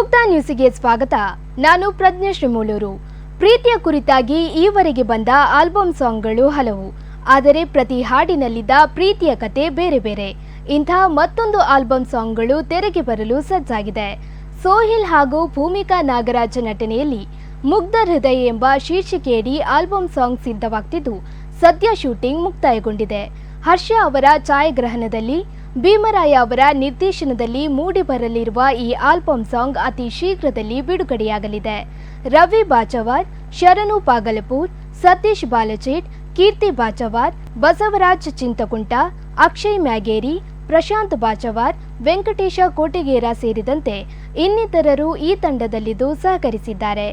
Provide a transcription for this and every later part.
ಮುಕ್ತ ನ್ಯೂಸಿಗೆ ಸ್ವಾಗತ. ನಾನು ಪ್ರಜ್ಞಾ ಶ್ರೀಮೂಲೂರು. ಪ್ರೀತಿಯ ಕುರಿತಾಗಿ ಈವರೆಗೆ ಬಂದ ಆಲ್ಬಮ್ ಸಾಂಗ್ಗಳು ಹಲವು. ಆದರೆ ಪ್ರತಿ ಹಾಡಿನಲ್ಲಿದ್ದ ಪ್ರೀತಿಯ ಕತೆ ಬೇರೆ ಬೇರೆ. ಇಂಥ ಮತ್ತೊಂದು ಆಲ್ಬಮ್ ಸಾಂಗ್ಗಳು ತೆರೆಗೆ ಬರಲು ಸಜ್ಜಾಗಿದೆ. ಸೋಹಿಲ್ ಹಾಗೂ ಭೂಮಿಕಾ ನಾಗರಾಜ್ ನಟನೆಯಲ್ಲಿ ಮುಗ್ಧ ಹೃದಯ ಎಂಬ ಶೀರ್ಷಿಕೆಯಡಿ ಆಲ್ಬಮ್ ಸಾಂಗ್ ಸಿದ್ಧವಾಗ್ತಿದ್ದು, ಸದ್ಯ ಶೂಟಿಂಗ್ ಮುಕ್ತಾಯಗೊಂಡಿದೆ. ಹರ್ಷ ಅವರ ಛಾಯಾಗ್ರಹಣದಲ್ಲಿ ಭೀಮರಾಯ ಅವರ ನಿರ್ದೇಶನದಲ್ಲಿ ಮೂಡಿಬರಲಿರುವ ಈ ಆಲ್ಬಮ್ ಸಾಂಗ್ ಅತಿ ಶೀಘ್ರದಲ್ಲಿ ಬಿಡುಗಡೆಯಾಗಲಿದೆ. ರವಿ ಬಾಚವಾರ್, ಶರಣು ಪಾಗಲಪುರ್, ಸತೀಶ್ ಬಾಲಚೇಟ್, ಕೀರ್ತಿ ಬಾಚವಾರ್, ಬಸವರಾಜ್ ಚಿಂತಕುಂಟ, ಅಕ್ಷಯ್ ಮ್ಯಾಗೇರಿ, ಪ್ರಶಾಂತ್ ಬಾಚವಾರ್, ವೆಂಕಟೇಶ ಕೋಟಿಗೇರ ಸೇರಿದಂತೆ ಇನ್ನಿತರರು ಈ ತಂಡದಲ್ಲಿದ್ದು ಸಹಕರಿಸಿದ್ದಾರೆ.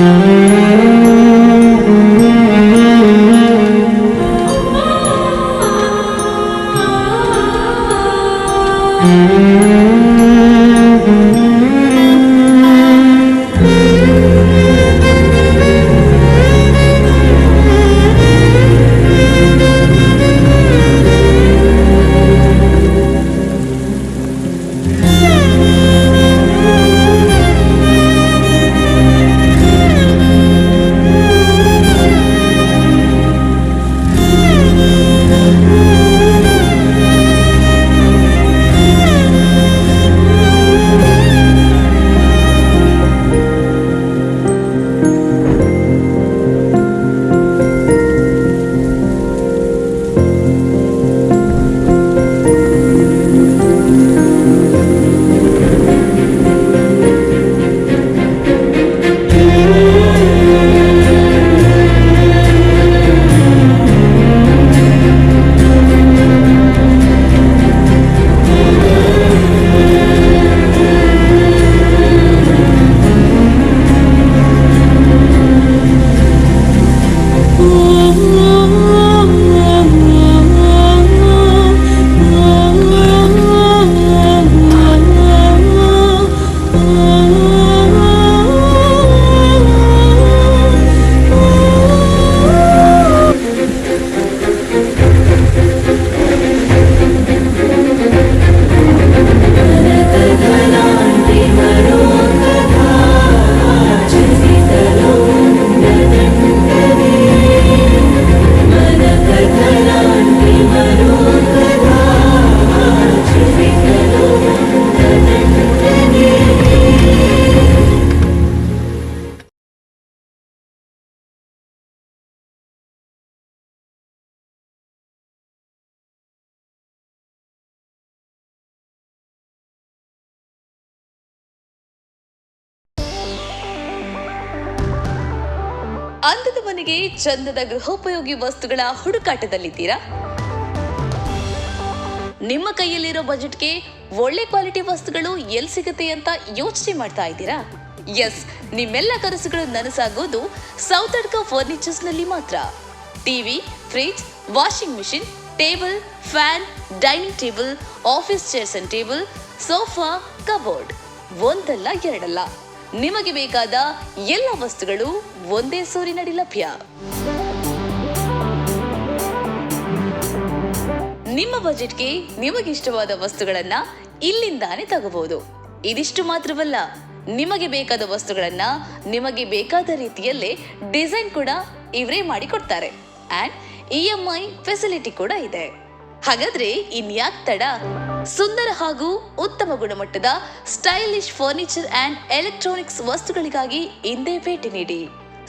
Música ಅಂದದ ಮನೆಗೆ ಚಂದದ ಗೃಹೋಪಯೋಗಿ ವಸ್ತುಗಳ ಹುಡುಕಾಟದಲ್ಲಿದ್ದೀರಾ? ನಿಮ್ಮ ಕೈಯಲ್ಲಿರೋ ಬಜೆಟ್ಗೆ ಒಳ್ಳೆ ಕ್ವಾಲಿಟಿ ವಸ್ತುಗಳು ಎಲ್ಲಿ ಸಿಗುತ್ತೆ ಅಂತ ಯೋಚನೆ ಮಾಡ್ತಾ ಇದ್ದೀರಾ? ಎಸ್ ನಿಮ್ಮೆಲ್ಲ ಕನಸುಗಳು ನನಸಾಗೋದು ಸೌತಡ್ಕ ಫರ್ನಿಚರ್ಸ್ನಲ್ಲಿ ಮಾತ್ರ. TV fridge washing machine table fan dining table office chairs and table sofa cupboard ಒಂದಲ್ಲ ಎರಡಲ್ಲ. ನಿಮಗೆ ಬೇಕಾದ ಎಲ್ಲ ವಸ್ತುಗಳು ಒಂದೇ ಸೂರಿನಡಿ ಲಭ್ಯ. ನಿಮ್ಮ ಬಜೆಟ್ಗೆ ನಿಮಗಿಷ್ಟವಾದ ವಸ್ತುಗಳನ್ನ ಇಲ್ಲಿಂದಾನೇ ತಗಬಹುದು. ಇದಿಷ್ಟು ಮಾತ್ರವಲ್ಲ, ನಿಮಗೆ ಬೇಕಾದ ವಸ್ತುಗಳನ್ನ ನಿಮಗೆ ಬೇಕಾದ ರೀತಿಯಲ್ಲೇ ಡಿಸೈನ್ ಕೂಡ ಇವರೇ ಮಾಡಿ ಕೊಡ್ತಾರೆ and E M I facility ಕೂಡ ಇದೆ. ಹಾಗಾದ್ರೆ ಇನ್ಯಾಕ್ ತಡ? ಸುಂದರ ಹಾಗೂ ಉತ್ತಮ ಗುಣಮಟ್ಟದ ಸ್ಟೈಲಿಶ್ ಫರ್ನಿಚರ್ ಅಂಡ್ ಎಲೆಕ್ಟ್ರಾನಿಕ್ಸ್ ವಸ್ತುಗಳಿಗಾಗಿ ಇಂದೇ ಭೇಟಿ ನೀಡಿ.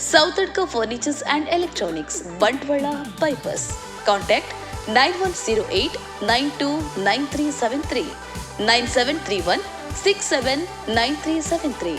Sowthadka furnitures and electronics Bantwal bypass contact nine one zero eight nine two nine three seven three nine seven three one six seven nine three seven three